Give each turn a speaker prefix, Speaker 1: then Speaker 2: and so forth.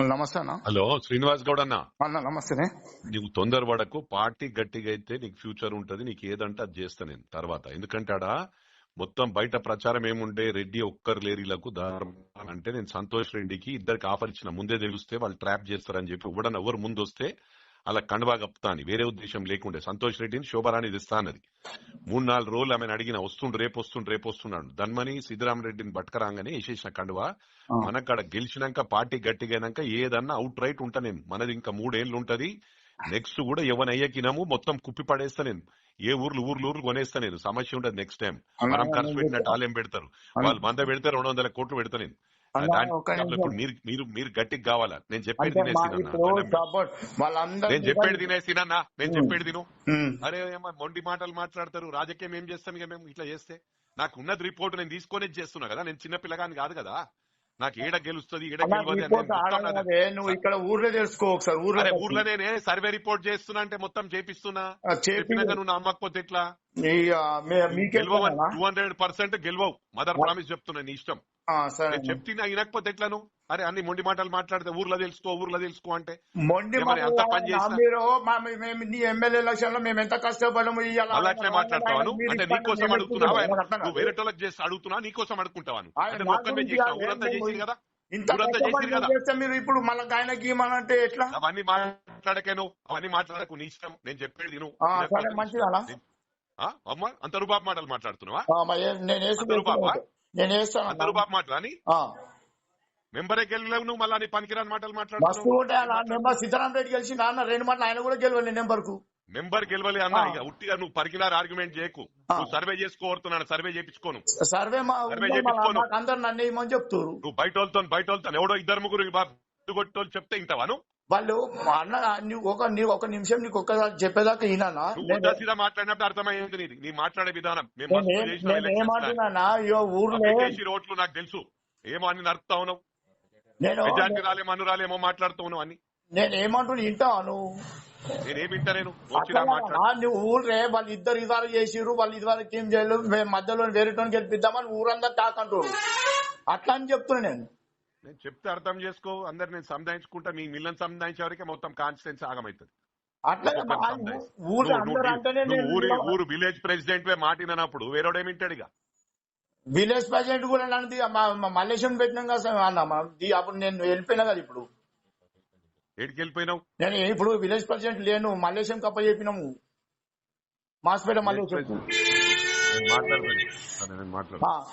Speaker 1: నమస్తే అన్న.
Speaker 2: హలో శ్రీనివాస్ గౌడ్ అన్న.
Speaker 1: అన్న నమస్తేనే.
Speaker 2: నీకు తొందరపడకు పార్టీ గట్టిగా అయితే నీకు ఫ్యూచర్ ఉంటది నీకు ఏదంటే అది చేస్తా నేను తర్వాత. ఎందుకంటే ఆడ మొత్తం బయట ప్రచారం ఏముండే రెడ్డి ఒక్కరు లేరీలకు దారం అంటే నేను సంతోష్ రెడ్డికి ఇద్దరికి ఆఫర్ ఇచ్చిన ముందే తెలిస్తే వాళ్ళు ట్రాప్ చేస్తారని చెప్పి ఇవ్వడం ఎవరు ముందు వస్తే అలా కండువా కప్తా అని వేరే ఉద్దేశం లేకుండే. సంతోష్ రెడ్డిని శోభరాణి ఇస్తా అన్నది. మూడు నాలుగు రోజులు ఆమెను అడిగిన వస్తుండు రేపు వస్తుండు రేపు వస్తున్నాడు. ధన్మని రెడ్డిని బట్కరాగానే వేసేసిన కండువా. మనకాడ గెలిచినాక పార్టీ గట్టిగానాక ఏదన్నా అవుట్ రైట్ ఉంటా నేను. మనది ఇంకా మూడేళ్ళు ఉంటది నెక్స్ట్ కూడా ఎవరిని అయ్యకినాము మొత్తం కుప్పి పడేస్తా నేను. ఏ ఊర్లు ఊర్లు ఊర్లు కొనేస్తా నేను. సమస్య ఉండదు నెక్స్ట్ టైం మనం ఖర్చు
Speaker 1: చెప్తా.
Speaker 2: వాళ్ళు ఏం పెడతారు. వాళ్ళు మంద పెడితే రెండు వందల కోట్లు పెడతా నేను. ఇప్పుడు మీరు మీరు మీరు గట్టికి కావాలా? నేను చెప్పేది నేను చెప్పేది తినేసినా నేను. చెప్పేది తిను. అరే ఏమో మొండి మాటలు మాట్లాడతారు. రాజకీయం ఏం చేస్తాం ఇక మేము ఇట్లా చేస్తే? నాకు ఉన్నది రిపోర్ట్ నేను తీసుకొని చేస్తున్నా కదా. నేను చిన్న పిల్లగాని కాదు కదా. నాకు ఏడ గెలుస్తుంది ఏడ గెలవదు
Speaker 1: నువ్వు ఇక్కడ ఊర్లో తెలుసుకో ఒకసారి ఊర్లో
Speaker 2: అరే ఊర్లో నేనే సర్వే రిపోర్ట్ చేస్తున్నా అంటే మొత్తం చేపిస్తున్నా? చెప్పినాక నువ్వు నమ్మకపోతే ఎట్లా? టూ హండ్రెడ్ పర్సెంట్ గెలవవు. మదర్ ప్రామిస్ చెప్తున్నా నీ ఇష్టం. చెప్తున్నా వినకపోతే ఎట్లా నువ్వు అరే అన్ని మొండి మాటలు మాట్లాడితే ఊర్లో తెలుసుకో ఊర్లో తెలుసుకో అంటే?
Speaker 1: మొండి
Speaker 2: అంత పని చేసినా?
Speaker 1: నీ ఎమ్మెల్యే ఎలక్షన్లో మేము ఎంత కష్టపడము
Speaker 2: అలా అట్లే మాట్లాడతావాను అంటే నీకోసం అడుగుతున్నావా? నువ్వు. వేరే వాళ్ళకి చేసి అడుగుతున్నా నీకోసం అడుగుకుంటావాను అంటే నువ్వు ఒక్కనే చేసినా ఊరంతా
Speaker 1: నేను
Speaker 2: చేసి కదా?
Speaker 1: మీరు ఇప్పుడు మళ్ళీ ఆయనకి ఇవ్వమంటే ఎట్లా?
Speaker 2: అవన్నీ మాట్లాడకేను అవన్నీ మాట్లాడకు నీ ఇష్టం. నేను చెప్పేది
Speaker 1: మంచిదనా
Speaker 2: ఆ, అమ్మా అంత రుబాబు మాటలు మాట్లాడుతున్నావా? అంత మాటలు అని. మెంబరే గెలలేవు నువ్వు మళ్ళీ పనికిరాని మాటలు మాట్లాడుతున్నావు?
Speaker 1: సీతారాం రెడ్డి గెలిచి నాన్న రెండు మాటలు ఆయన కూడా గెలవాలి నెంబర్కు
Speaker 2: మెంబర్ గెలవలే అన్న. ఇక ఉట్టిగా నువ్వు పరికినారు ఆర్గ్యుమెంట్ చేయకు. నువ్వు సర్వే చేసుకోరుతున్నాను సర్వే చేయించుకోను.
Speaker 1: Survey
Speaker 2: survey.
Speaker 1: మాకు అందరు నన్ను చెప్తారు
Speaker 2: నువ్వు బయట వాళ్ళతో బయట వాళ్ళతో ఎవడో ఇద్దరు ముగ్గురు చెప్తే ఇంటవాను
Speaker 1: వాళ్ళు అన్న నువ్వు ఒక ఒక నిమిషం నీకు ఒక్కసారి చెప్పేదాకా ఈనానా
Speaker 2: నువ్వు
Speaker 1: నేను
Speaker 2: ఉల్టా సీదా మాట్లాడినప్పుడు అర్థమయ్యేది నీది. నీ మాట్లాడే విధానం.
Speaker 1: ఏమంటున్నానా? ఇగో ఊర్లో
Speaker 2: ఓట్లు నాకు తెలుసు. ఏమో అన్ని నడుపుతా ఉన్నావు?
Speaker 1: నేను
Speaker 2: మెజార్టీ రాలేమో అను రాలేమో మాట్లాడుతూ ఉన్నావు అని
Speaker 1: నేను ఏమంటున్నా వింటావా నువ్వు? ఊర్లే వాళ్ళు ఇద్దరు ఇదారు చేసిర్రు వాళ్ళు ఇదివరకు ఏం చేయలేదు మేము మధ్యలో వేరేటోని గెలిపిద్దామని ఊరందరూ తాకంటారు అట్లా అని చెప్తున్నా నేను.
Speaker 2: నేను చెప్తే అర్థం చేసుకో అందరు నేను సంధాయించుకుంటా మీ మిల్లని సంధాయించే వరకే మొత్తం కాన్స్టిట్యూన్సీ ఆగమవుతుంది నువ్వు ఊరి ఊరు విలేజ్ ప్రెసిడెంట్ మాటినప్పుడు వేరేవాడేమింటాడు ఇక?
Speaker 1: విలేజ్ ప్రెసిడెంట్ కూడా నన్ను మల్లేశం పెట్టినాం కదా అన్న అప్పుడు నేను వెళ్ళిపోయినా కదా ఇప్పుడు?
Speaker 2: ఎడికి వెళ్ళిపోయినావు?
Speaker 1: నేను ఇప్పుడు విలేజ్ ప్రెసిడెంట్ లేను మల్లేశం కప్ప చెప్పినాము. మాస్పేట మల్లేశం.